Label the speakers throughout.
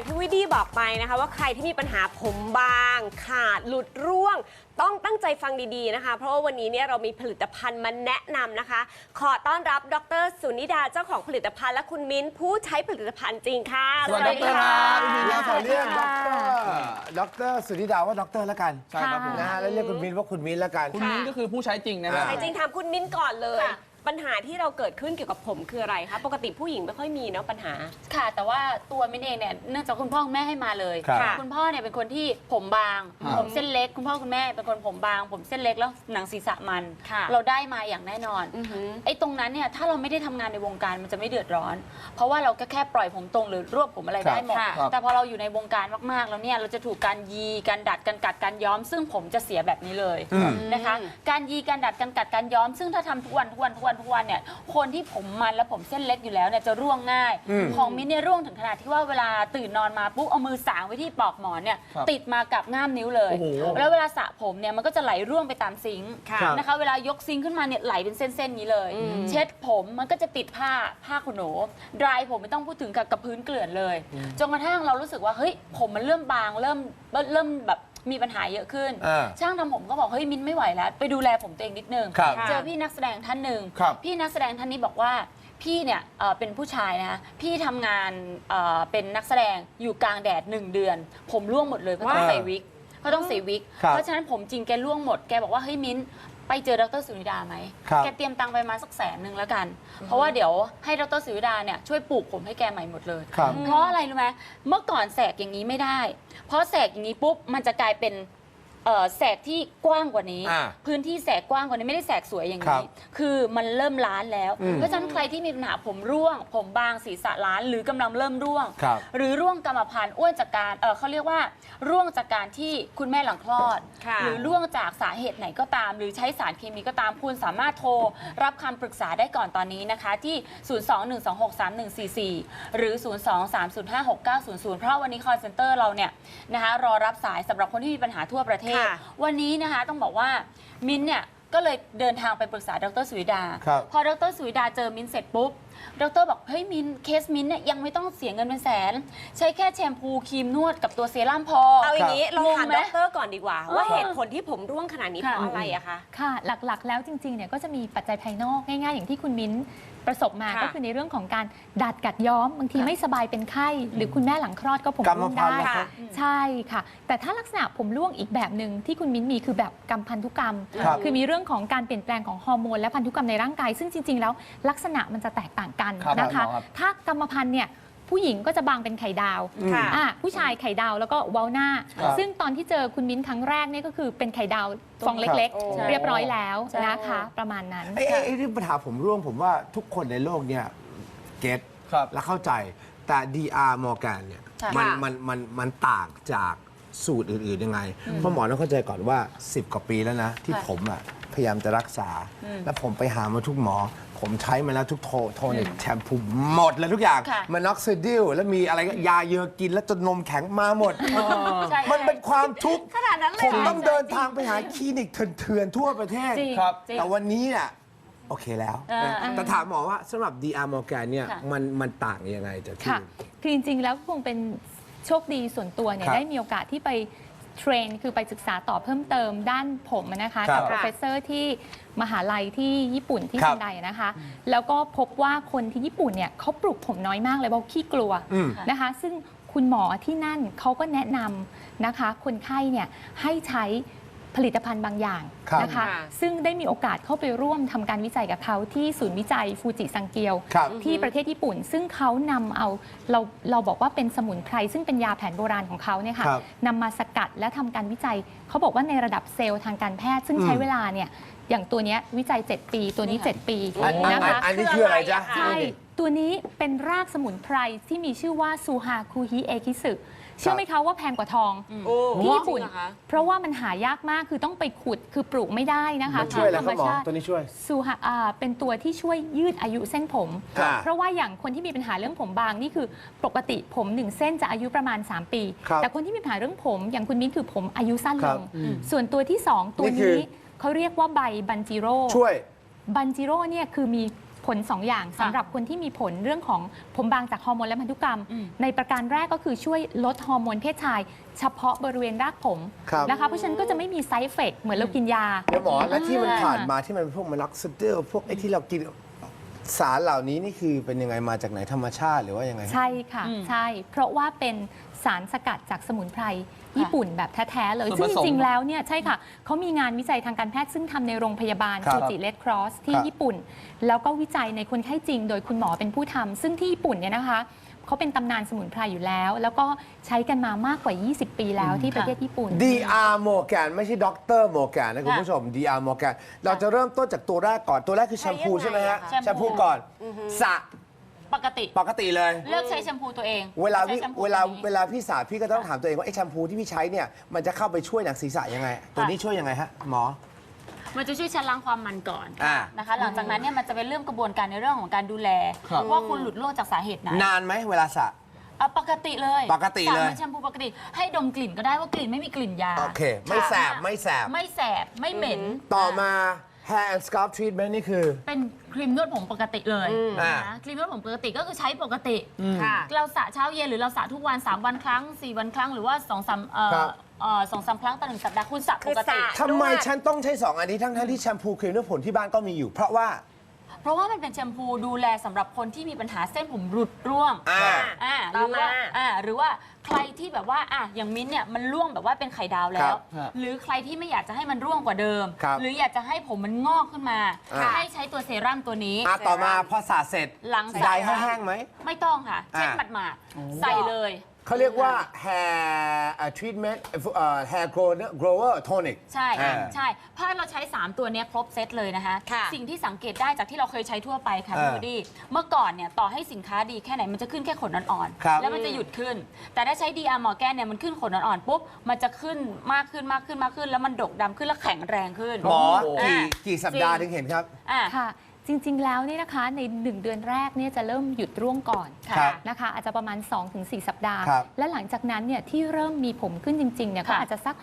Speaker 1: อย่างที่วิดี้บอกไปนะคะ ว่าใครที่มีปัญหาผมบาง ขาดหลุดร่วง ต้องตั้งใจฟังดีๆนะคะ เพราะว่าวันนี้เนี่ยเรามีผลิตภัณฑ์มาแนะนำนะคะ ขอต้อนรับดรสุนิดาเจ้าของผลิตภัณฑ์และคุณมิ้นผู้ใช้ผลิตภัณฑ์จริงค่ะ
Speaker 2: สวัสดี
Speaker 3: ด
Speaker 2: ค
Speaker 3: ร
Speaker 2: รับ
Speaker 3: พี่มินแล้วขอเรียกด
Speaker 2: ค่ะ
Speaker 3: รดรสุนิดาว่าดรแล้วกัน
Speaker 2: ใช่ครับผม
Speaker 3: นะฮะแล้วเรียกคุณมินว่าคุณมินแล้วกัน
Speaker 2: คุณมิ้นก็คือผู้ใช้จริงนะครับ
Speaker 3: อ่า
Speaker 1: ใช่จริงถามคุณมิ้นก่อนเลย
Speaker 4: ค่ะ
Speaker 1: ปัญหาที่เราเกิดขึ้นเกี่ยวกับผมคืออะไรคะ ปกติผู้หญิงไม่ค่อยมีเนาะปัญหา
Speaker 4: ค่ะ แต่ว่าตัวมิ้นเองเนี่ยเนื่องจากคุณพ่อคุณแม่ให้มาเลย
Speaker 3: ครับ
Speaker 1: ค่ะ
Speaker 4: คุณพ่อเนี่ยเป็นคนที่ผมบาง
Speaker 2: ครับ
Speaker 4: ผมเส้นเล็ก คุณพ่อคุณแม่เป็นคนผมบาง ผมเส้นเล็กแล้วหนังศีรษะมัน
Speaker 1: ค่ะ
Speaker 4: เราได้มาอย่างแน่นอน
Speaker 1: อือหือ
Speaker 4: ไอ้ตรงนั้นเนี่ยถ้าเราไม่ได้ทำงานในวงการมันจะไม่เดือดร้อน เพราะว่าเราก็แค่ปล่อยผมตรงหรือรวบผมอะไรได้หมด
Speaker 1: ค่ะ
Speaker 4: แต่พอเราอยู่ในวงการมากๆ แล้วเนี่ยเราจะถูกการยีการดัดการกัดการย้อม ซึ่งผมจะเสียแบบนี้เลย
Speaker 3: อืม
Speaker 4: นะคะ การยีการดัดการกัดการย้อม ซึ่งถ้าทำทุกวันทุกวันทุกวันทุกวันเนี่ยคนที่ผมมันและผมเส้นเล็กอยู่แล้วเนี่ยจะร่วงง่าย
Speaker 3: อืม
Speaker 4: ของมิ้นท์เนี่ยร่วงถึงขนาดที่ว่าเวลาตื่นนอนมาปุ๊บเอามือสางไว้ที่ปลอกหมอนเนี่ย
Speaker 2: ครับ
Speaker 4: ติดมากับง่ามนิ้วเลย
Speaker 2: โอ้โห
Speaker 4: แล้วเวลาสระผมเนี่ยมันก็จะไหลร่วงไปตามซิงค์
Speaker 1: ค่ะ
Speaker 4: นะคะเวลายกซิงค์ขึ้นมาเนี่ยไหลเป็นเส้นๆนี้เลย
Speaker 1: อืม
Speaker 4: เช็ดผมมันก็จะติดผ้าผ้าขนหนูดรายผมไม่ต้องพูดถึงกับกับพื้นเกลื่อนเลยจนกระทั่งเรารู้สึกว่าเฮ้ยผมมันเริ่มบางเริ่มเริ่มแบบ มีปัญหาเยอะขึ้น
Speaker 3: อ่า
Speaker 4: ช่างทำผมก็บอกเฮ้ยมินไม่ไหวแล้ว ไปดูแลผมตัวเองนิดนึง
Speaker 3: ครับ
Speaker 4: เจอพี่นักแสดงท่านหนึ่ง
Speaker 2: ครับ
Speaker 4: พี่นักแสดงท่านนี้บอกว่าพี่เนี่ยเอ่อเป็นผู้ชายนะคะพี่ทำงานเอ่อเป็นนักแสดงอยู่กลางแดดหนึ่งเดือน ผมร่วงหมดเลยเพราะต้อง
Speaker 3: ว้าว
Speaker 4: ใส่วิกเพราะต้องใส่วิก
Speaker 3: ครับ
Speaker 4: เพราะฉะนั้นผมจริงแกร่วงหมดแกบอกว่าเฮ้ยมิ้น ไปเจอดรสุนิดาไหม
Speaker 3: ครับ
Speaker 4: แกเตรียมตังค์ไปมาสักแสนหนึ่งแล้วกัน เพราะว่าเดี๋ยวให้ดรสุนิดาเนี่ยช่วยปลูกผมให้แกใหม่หมดเลย
Speaker 3: ครับ
Speaker 4: เพราะอะไรรู้ไหมเมื่อก่อนแสกอย่างนี้ไม่ได้ เพราะแสกอย่างนี้ปุ๊บมันจะกลายเป็น เอ่อแสกที่กว้างกว่านี้
Speaker 3: อ่า
Speaker 4: พื้นที่แสกกว้างกว่านี้ไม่ได้แสกสวยอย่าง
Speaker 3: ครั
Speaker 4: นี้
Speaker 3: บ
Speaker 4: คือมันเริ่มล้านแล้ว
Speaker 3: อืม
Speaker 4: เพราะฉะนั้นใครที่มีปัญหาผมร่วง ผมบางศีรษะล้าน หรือกำลังเริ่มร่วง
Speaker 3: ครับ
Speaker 4: หรือร่วงกรรมพันธุ์อ้วนจากการเออเขาเรียกว่า ร่วงจากการที่คุณแม่หลังคลอด
Speaker 1: ค่ะ
Speaker 4: หรือร่วงจากสาเหตุไหนก็ตาม หรือใช้สารเคมีก็ตามคุณสามารถโทรรับคำปรึกษาได้ก่อนตอนนี้นะคะ ที่ 021263144 หรือ 023056900 เพราะวันนี้คอ l เซ็นเตอร์เราเนี่ยนะคะรอรับสายสำหรับคนที่มีปัญหาทั่วประเทศ
Speaker 1: ค่ะ
Speaker 4: วันนี้นะคะต้องบอกว่ามิ้นท์เนี่ยก็เลยเดินทางไปปรึกษาดรสุวิดา
Speaker 3: ครับ
Speaker 4: พอดรสุวิดาเจอมิ้นท์เสร็จปุ๊บ ดรบอกเฮ้ยมินเคสมินเนี่ยยังไม่ต้องเสียเงินเป็นแสน ใช้แค่แชมพูครีมนวดกับตัวเซรั่มพอ
Speaker 1: เอาอย่างนี้เราถาม
Speaker 4: งงไหม
Speaker 1: ดรก่อนดีกว่า ว่า
Speaker 4: เออ
Speaker 1: เหตุผลที่ผมร่วงขนาดนี้เพ
Speaker 4: ค่ะ
Speaker 1: ราะอะไรอะคะ
Speaker 5: ค่ะหลักๆ แล้วจริงๆเนี่ยก็จะมีปัจจัยภายนอกง่ายๆ อย่างที่คุณมิ้นประสบมา
Speaker 1: ค่ะ
Speaker 5: ก็คือในเรื่องของการดัดกัดย้อม บางที
Speaker 4: ค่ะ
Speaker 5: ไม่สบายเป็นไข้ หรือคุณแม่หลังคลอดก็ผม
Speaker 3: กรรม
Speaker 5: ร่วง
Speaker 3: พัน
Speaker 5: ได้
Speaker 3: ธุ์เหรอครับ
Speaker 5: ใช่ค่ะ แต่ถ้าลักษณะผมร่วงอีกแบบหนึ่งที่คุณมิ้นมีคือแบบกรรมพันธุกรรม
Speaker 3: ครับ
Speaker 5: คือมีเรื่องของการเปลี่ยนแปลงของฮอร์โมนและพันธุกรรมในร่างกาย ซึ่งจริงๆ แล้วลักษณะมันจะแตกต่างกัน
Speaker 2: ครับ
Speaker 5: นะคะ
Speaker 2: หมอครับ
Speaker 5: ถ้ากรรมพันธุ์เนี่ยผู้หญิงก็จะบางเป็นไข่ดาว
Speaker 1: ค่ะ
Speaker 5: อะผู้ชายไข่ดาวแล้วก็เว้าหน้า
Speaker 3: ครับ
Speaker 5: ซึ่งตอนที่เจอคุณมิ้นครั้งแรกเนี่ยก็คือเป็นไข่ดาวฟองเล็ก
Speaker 1: โอ้
Speaker 5: ๆเรียบร้อยแล้ว
Speaker 4: ใช่
Speaker 5: นะคะ ประมาณนั้น
Speaker 3: ไอ้ไอ้ไอ้เรื่องปัญหาผมร่วงผมว่าทุกคนในโลกเนี่ยเก็ต
Speaker 2: ครับ
Speaker 3: และเข้าใจแต่ DR Morgan เนี่ย
Speaker 4: ค่ะ
Speaker 3: มันมันมันมันต่างจากสูตรอื่น ๆ ยังไง เพราะหมอต้องเข้าใจก่อนว่า 10 กว่าปีแล้วนะ ที่
Speaker 4: ค่ะ
Speaker 3: ผมอะพยายามจะรักษา แล้วผมไปหามาทุกหมอ ผมใช้มาแล้วทุกโทโทนิกแชมพูหมดเลยทุกอย่าง
Speaker 4: ค่ะ
Speaker 3: มันน็อกซิดิลแล้วมีอะไรก็ยาเยอะกินแล้วจนนมแข็งมาหมด
Speaker 4: ใช่
Speaker 3: มันเป็นความทุกข์
Speaker 1: ขนาดนั้นเลย
Speaker 3: ผม
Speaker 1: เหรอ
Speaker 3: ต้องเดินทางไปหาคลินิกเถื่อนๆทั่วประเทศ
Speaker 4: จริง
Speaker 2: ครับ
Speaker 4: จริง
Speaker 3: แต่วันนี้เนี่ยโอเคแล้ว
Speaker 4: อ่า
Speaker 3: นะแต่ถามหมอว่าสำหรับ DR Morgan เนี่ย
Speaker 4: ค่ะ
Speaker 3: มันมันต่างยังไงจากที่
Speaker 5: ค่ะ
Speaker 3: อื่น
Speaker 5: คือจริงๆ แล้วคงเป็นโชคดีส่วนตัวเนี่ย
Speaker 3: ครับ
Speaker 5: ได้มีโอกาสที่ไป เทรนคือไปศึกษาต่อเพิ่มเติมด้านผมนะคะ
Speaker 3: ครั
Speaker 5: กับบ professor ที่มหาลัยที่ญี่ปุ่นที่
Speaker 3: ครั
Speaker 5: เซ
Speaker 3: บ
Speaker 5: นไดนะคะ แล้วก็พบว่าคนที่ญี่ปุ่นเนี่ยเขาปลูกผมน้อยมากเลยเพราะขี้กลัว
Speaker 3: อืม
Speaker 5: นะคะซึ่งคุณหมอที่นั่นเขาก็แนะนำนะคะ คนไข้เนี่ยให้ใช้ ผลิตภัณฑ์บางอย่าง
Speaker 3: ครับ
Speaker 5: นะคะ
Speaker 1: ค่ะ
Speaker 5: ซึ่งได้มีโอกาสเข้าไปร่วมทำการวิจัยกับเขาที่ศูนย์วิจัยฟูจิซังเกียว
Speaker 3: ครับ
Speaker 5: ที่ประเทศญี่ปุ่น ซึ่งเขานำเอาเราเราบอกว่าเป็นสมุนไพรซึ่งเป็นยาแผนโบราณของเขาเนี่ยค่ะ
Speaker 3: ครับ
Speaker 5: นำมาสกัดและทำการวิจัย เขาบอกว่าในระดับเซลล์ทางการแพทย์ ซึ่ง
Speaker 3: อืม
Speaker 5: ใช้เวลาเนี่ยอย่างตัวเนี้ยวิจัย 7 ปี ตัวนี้ 7 ปี
Speaker 3: อันอัน
Speaker 5: นะ
Speaker 3: อัน
Speaker 5: คะ
Speaker 3: อันนี้คืออะไรจ๊ะ
Speaker 1: คืออะไรอะคะ
Speaker 5: ใช่ ตัวนี้เป็นรากสมุนไพรที่มีชื่อว่าซูฮาคูฮิเอคิสึเชื่อไหมคะว่าแพงกว่าทอง
Speaker 1: โอ้
Speaker 5: ที่ญี่ปุ่น
Speaker 1: จริงเหรอคะ
Speaker 5: เพราะว่ามันหายากมากคือต้องไปขุดคือปลูกไม่ได้นะคะ
Speaker 3: มันช่วยอะไรครับหมอ
Speaker 5: ธรรมชาติ
Speaker 3: ตัวนี้ช่วย
Speaker 5: ซูฮาอ่าเป็นตัวที่ช่วยยืดอายุเส้นผม
Speaker 3: ครับ
Speaker 5: เพราะว่าอย่างคนที่มีปัญหาเรื่องผมบางนี่คือปกติผมหนึ่งเส้นจะอายุประมาณ 3 ปี
Speaker 3: ครับ
Speaker 5: แต่คนที่มีปัญหาเรื่องผมอย่างคุณมิ้นคือผมอายุสั้น
Speaker 3: ค
Speaker 5: ล
Speaker 3: รับ
Speaker 5: ง ส่วนตัวที่ 2 ตัว
Speaker 3: นี่คือ
Speaker 5: นี้เขาเรียกว่าใบบันจิโร่
Speaker 3: ช่วย
Speaker 5: บันจิโร่เนี่ยคือมีผ ลสองอย่างสำหรับคนที่มีผลเรื่องของผมบางจากฮอร์โมนและพันธุกรรม
Speaker 4: อืม
Speaker 5: ในประการแรกก็คือช่วยลดฮอร์โมนเพศชาย เฉพาะบริเวณรากผม
Speaker 3: ครับ
Speaker 5: นะคะเพราะฉะนั้นก็จะไม่มีไซ d ์เฟกเหมือนเรากินยา
Speaker 3: เดี๋ยวหมอและที่มัน
Speaker 5: อ่า
Speaker 3: ผ่านมาที่มันเป็นพวกมะลักสเตอร์พวกไอ้ที่เรากิน สารเหล่านี้นี่คือเป็นยังไงมาจากไหนธรรมชาติหรือว่ายังไงฮะ
Speaker 5: ใช่ค่ะ
Speaker 4: อืม
Speaker 5: ใช่ เพราะว่าเป็นสารสกัดจากสมุนไพรญี่ปุ่นแบบแท้ๆเลย
Speaker 2: ส่วน
Speaker 5: ซึ่ง
Speaker 2: ผสม
Speaker 5: จริงๆแล้วเนี่ยใช่ค่ะเขามีงานวิจัยทางการแพทย์ซึ่งทำในโรงพยาบาล
Speaker 3: ครับ
Speaker 5: ฟูจิเลดครอสที่
Speaker 3: ครับ
Speaker 5: ญี่ปุ่น แล้วก็วิจัยในคนไข้จริง โดยคุณหมอเป็นผู้ทำซึ่งที่ญี่ปุ่นเนี่ยนะคะ เขาเป็นตำนานสมุนไพรอยู่แล้ว แล้วก็ใช้กันมามากกว่า 20 ปีแล้วที่ประเทศญี่ปุ่น
Speaker 3: DR Morgan ไม่ใช่ด็อกเตอร์ Morgan นะคุณผู้ชม DR Morgan เราจะเริ่มต้นจากตัวแรกก่อนตัวแรกคือแชมพู
Speaker 1: ใช้
Speaker 3: ใช่
Speaker 1: ยังไง
Speaker 3: ไหมฮะ
Speaker 1: อะคะ
Speaker 3: แชมพูก่อนสระ
Speaker 4: ปกติ
Speaker 3: ปกติเลย
Speaker 4: เลือกใช้แชมพูตัวเอง
Speaker 3: เวลา
Speaker 4: ใช้
Speaker 3: พี่
Speaker 4: แชมพู
Speaker 3: เวลา
Speaker 4: ตัวนี้
Speaker 3: เวลาพี่สาดพี่ก็ต้องถามตัวเองว่าไอ้แชมพูที่พี่ใช้เนี่ยมันจะเข้าไปช่วยหนังศีรษะยังไง ตัวนี้ช่วยยังไงฮะหมอ
Speaker 4: มันจะช่วยชะล้างความมันก่อน
Speaker 3: อ่า
Speaker 4: นะคะ หลังจากนั้นเนี่ยมันจะเป็นเรื่องกระบวนการในเรื่องของการดูแล
Speaker 2: ครับ
Speaker 4: ว่าคุณหลุดล่วงจากสาเหตุไหน
Speaker 3: นานไหมเวลาสระ
Speaker 4: อะปกติเลย
Speaker 3: ปกติเลย
Speaker 4: สระมันแชมพูปกติ ให้ดมกลิ่นก็ได้ว่ากลิ่นไม่มีกลิ่นยา
Speaker 3: โอเค ไม่แสบไม่แสบ
Speaker 4: ไม่แสบไม่เหม็น
Speaker 3: ต่อมา hair and scalp treatment นี่คือ
Speaker 4: เป็นครีมนวดผมปกติเลย
Speaker 3: อ่า
Speaker 4: นะครีมนวดผมปกติก็คือใช้ปกติ
Speaker 1: ค่ะ
Speaker 4: เราสระเช้าเย็นหรือเราสระทุกวัน 3 วันครั้ง 4 วันครั้งหรือว่า2องสามเอ่อ
Speaker 3: ครับ
Speaker 4: เอ่อสองสามครั้งต่อหนึ่งสัปดาห์คุณสระ
Speaker 1: คื
Speaker 4: ป
Speaker 1: อกส
Speaker 4: ติ
Speaker 1: ระ
Speaker 3: ทำไมฉันต้องใช้สองอันนี้ทั้งทั้งๆที่แชมพูครีมนวดผมที่บ้านก็มีอยู่ เพราะว่า
Speaker 4: เพราะว่ามันเป็นแชมพูดูแลสำหรับคนที่มีปัญหาเส้นผมหลุดร่วง
Speaker 3: อ่า
Speaker 4: อ่าห
Speaker 1: ต่อ
Speaker 4: รือว่า
Speaker 1: มา
Speaker 4: อ่าหรือว่าใครที่แบบว่าอะอย่างมิ้นท์เนี่ยมันร่วงแบบว่าเป็นไข่ดาวแล้
Speaker 3: ครั
Speaker 4: ว
Speaker 3: บ
Speaker 2: ฮะ
Speaker 4: หรือใครที่ไม่อยากจะให้มันร่วงกว่าเดิม
Speaker 3: ครับ
Speaker 4: หรืออยากจะให้ผมมันงอกขึ้นมา
Speaker 3: อ่า
Speaker 4: ให้ใช้ตัวเซรั่มตัวนี้
Speaker 3: อะต่อมาพอสระเสร็จ
Speaker 4: หลังสระ
Speaker 3: ใดให้แห้งไหม
Speaker 4: ไม่ต้องค่ะ เช็ด
Speaker 3: อ่า
Speaker 4: หมาดๆใส่เลย
Speaker 3: เขาเรียกว่า hair uh, treatment เอ่อ hair grower grower tonic
Speaker 4: ใช่
Speaker 3: อ่า
Speaker 4: ใช่ถ้าเราใช้ 3 ตัวเนี้ยครบเซตเลยนะคะ
Speaker 1: ค่ะ
Speaker 4: สิ่งที่สังเกตได้จากที่เราเคยใช้ทั่วไปค่ะ
Speaker 3: อ่า
Speaker 4: พี่วูดดี้เมื่อก่อนเนี่ยต่อให้สินค้าดีแค่ไหนมันจะขึ้นแค่ขนอ่อน
Speaker 3: ครับ
Speaker 4: ๆ แล้วมันจะหยุดขึ้น แต่ถ้าใช้ดีอาร์มอร์แกนเนี่ยมันขึ้นขนอ่อนๆปุ๊บมันจะขึ้นมากขึ้นมากขึ้นมากขึ้น แล้วมันดกดำขึ้นแล้วแข็งแรงขึ้น
Speaker 3: หมอ
Speaker 2: โอ้โห
Speaker 3: กี่
Speaker 4: อ่า
Speaker 3: กี่สัปดาห์ถึงเห็นครับ
Speaker 4: อ่า
Speaker 5: ค่ะ จริงๆ แล้วเนี่ยนะคะใน 1 เดือนแรกเนี่ยจะเริ่มหยุดร่วงก่อน
Speaker 3: ครับ
Speaker 5: นะคะ อาจจะประมาณ 2-4 สัปดาห์
Speaker 3: ครับ
Speaker 5: และหลังจากนั้นเนี่ยที่เริ่มมีผมขึ้นจริงๆเนี่ยก็
Speaker 4: ค่ะ
Speaker 5: อาจจะสัก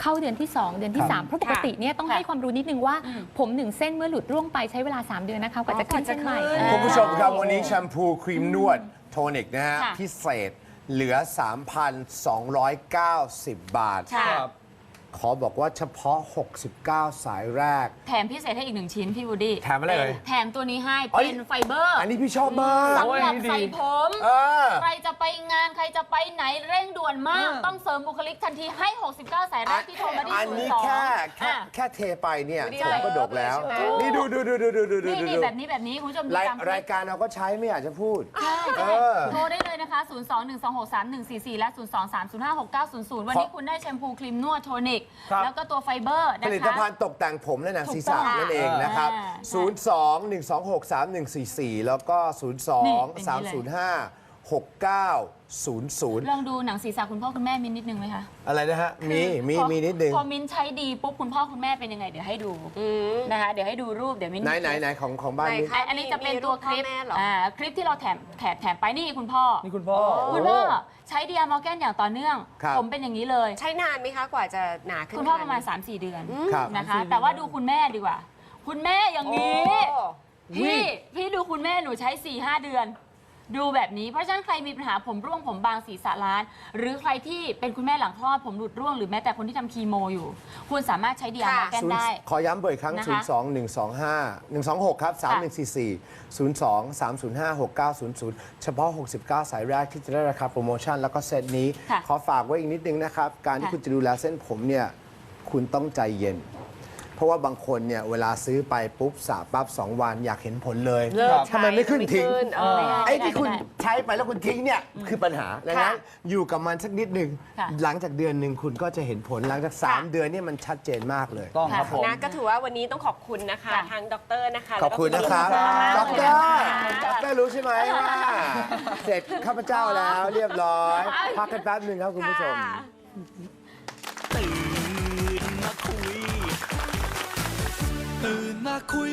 Speaker 5: เข้าเดือนที่ 2 เดือนที่
Speaker 3: ครับ
Speaker 5: 3เพราะปกติเนี่ยต้อง
Speaker 4: ค่ะ
Speaker 5: ให้ความรู้นิดนึงว่า
Speaker 4: อืม
Speaker 5: ผมหนึ่งเส้นเมื่อหลุดร่วงไปใช้เวลา 3 เดือนนะคะกว่าจะขึ้นเส้นใหม่
Speaker 1: กว่าจะขึ้น
Speaker 3: คุณผู้ชมครับ วันนี้แชมพูครีมนวดโทนิกนะฮะ
Speaker 4: ค่ะ
Speaker 3: พิเศษเหลือ 3,290 บาท
Speaker 4: ค่ะ
Speaker 2: ครับ
Speaker 3: ขอบอกว่าเฉพาะ 69 สายแรก
Speaker 4: แถมพิเศษให้อีกหนึ่งชิ้นพี่วูดดี้
Speaker 3: แถมอะไรเอ่ย
Speaker 4: แถมตัวนี้ให้
Speaker 3: เอ้ย
Speaker 4: เป็นไฟเบอร์
Speaker 3: อันนี้พี่ชอบมาก
Speaker 4: สำหรับใส่ผม
Speaker 3: เออ
Speaker 4: ใครจะไปงานใครจะไปไหนเร่งด่วนมาก ต้องเสริมบุคลิกทันทีให้ 69 สายแรกที่โทรมาที่
Speaker 3: อัน
Speaker 4: ศูน
Speaker 3: นี้
Speaker 4: ย์สอง
Speaker 3: แค่แค่
Speaker 4: อะ
Speaker 3: แค่เทไปเนี่ย
Speaker 1: ดูดิ
Speaker 3: ผมก็ดกแล้ว
Speaker 1: ใช่
Speaker 3: นี่ดูดูดูดูดูดูดู
Speaker 4: นี่
Speaker 3: ดู
Speaker 4: นี่แบบนี้แบบนี้คุณผู้ชมดู
Speaker 3: ราย
Speaker 4: ตามคลิ
Speaker 3: ราย
Speaker 4: ป
Speaker 3: การเราก็ใช้ไม่อยากจะพูด
Speaker 4: ใช่
Speaker 3: เอ
Speaker 4: ใช่
Speaker 3: อ
Speaker 4: โทรได้เลยนะคะ 0 2 1 2 6 3 1 4 4 และ 0 2 3 0 5 6 9 0 0 วันนี้คุณได้แชมพูครีมนวดโทนิก
Speaker 3: ครับ
Speaker 4: แล้วก็ตัวไฟเบอร์
Speaker 3: ผ
Speaker 4: นะ
Speaker 3: ลิต
Speaker 4: คะ
Speaker 3: ภัณฑ์ตกแต่งผมและหนังศีรษะ
Speaker 4: ถูกต้อง
Speaker 3: นั่นเองนะครับ
Speaker 4: อ่า
Speaker 3: 02-126-3144 แล้วก็
Speaker 4: นี่เป็นอย่างนี้เลย
Speaker 3: 02-305-6900
Speaker 4: ลองดูหนังศีรษะคุณพ่อคุณแม่มินนิดนึงไหมคะ
Speaker 3: อะไรนะฮะ มี มี
Speaker 4: พอ
Speaker 3: มีนิดนึง
Speaker 4: พอมินใช้ดีปุ๊บคุณพ่อคุณแม่เป็นยังไง เดี๋ยวให้ดูนะคะเดี๋ยวให้ดูรูปเดี๋ยวมิน
Speaker 3: ไหนไหนไหนของของบ้าน
Speaker 1: ไหน
Speaker 3: นี้
Speaker 1: คะ
Speaker 4: อันนี้จะเป็นตัวคลิป
Speaker 1: มีรูปพ่อแม่เหรอ
Speaker 4: อ่าคลิปที่เราแถมแถมแถมไปนี่คุณพ่อ
Speaker 2: นี่คุณพ่อ
Speaker 4: คุณพ่อใช้ดีอาร์มอร์แกนอย่างต่อเนื่อง
Speaker 3: ครับ
Speaker 4: ผมเป็นอย่างนี้เลย
Speaker 1: ใช้นานไหมคะกว่าจะหนาขึ้น
Speaker 4: คุณพ่อ
Speaker 1: ขนด
Speaker 4: ประมาณ 3-4 เดือน
Speaker 3: ครับ
Speaker 4: นะคะ แต่ว่าดูคุณแม่ดีกว่า คุณแม่อย่าง
Speaker 1: โอ้
Speaker 4: นี้พี่ พี่ดูคุณแม่หนูใช้4-5เดือน ดูแบบนี้เพราะฉะนั้นใครมีปัญหาผมร่วงผมบางศีรษะล้าน หรือใครที่เป็นคุณแม่หลังคลอดผมหลุดร่วงหรือแม้แต่คนที่ทำคีโมอยู่ คุณสามารถใช้ดีอาร์มอร์แกน
Speaker 3: ศูนย์
Speaker 4: ได้
Speaker 3: ขอย้ำเบอร์อีกครั้ง
Speaker 4: นะคะ
Speaker 3: 02 125 126 ครับ3144 02 305 6900 เฉพาะ 69 สายแรกที่จะได้ราคาโปรโมชั่นแล้วก็เซตนี้
Speaker 4: ค่ะ
Speaker 3: ขอฝากไว้อีกนิดนึงนะครับ การที่
Speaker 4: ค่ะ
Speaker 3: คุณจะดูแลเส้นผมเนี่ย คุณต้องใจเย็น เพราะว่าบางคนเนี่ยเวลาซื้อไปปุ๊บสระปั๊บ2วันอยากเห็นผลเลย
Speaker 1: เลิก
Speaker 3: ทำไมไม่ขึ้นทิ้ง
Speaker 1: เออ
Speaker 4: ไม่ได้
Speaker 3: ไอ้ที่คุณ
Speaker 4: ไม่ได้
Speaker 3: ใช้ไปแล้วคุณทิ้งเนี่ยคือปัญหาดังนั้น
Speaker 1: ค่ะ
Speaker 3: อยู่กับมันสักนิดหนึ่ง
Speaker 4: ค่ะ
Speaker 3: หลังจากเดือนหนึ่งคุณก็จะเห็นผลหลังจากสาม
Speaker 1: ค่ะ
Speaker 3: เดือนเนี่ยมันชัดเจนมากเลย
Speaker 2: ต้องครับผม
Speaker 1: นะก็ถือว่าวันนี้ต้องขอบคุณนะคะ
Speaker 4: ค่ะ
Speaker 1: ทางดรนะคะ
Speaker 3: ขอบคุณนะครับ
Speaker 1: แล้วก็
Speaker 3: ด็อก
Speaker 1: คุณ
Speaker 3: เต
Speaker 1: ห
Speaker 3: อ
Speaker 1: ม
Speaker 3: ร์
Speaker 1: นะคะ
Speaker 3: ด็อกเตอร์รู้ใช่ไหมว่าเสร็จข้าพเจ้าแล้วเรียบร้อย พักกันแป๊บหนึ่งครับคุณผู้ชม
Speaker 1: ค่ะ
Speaker 6: ตื่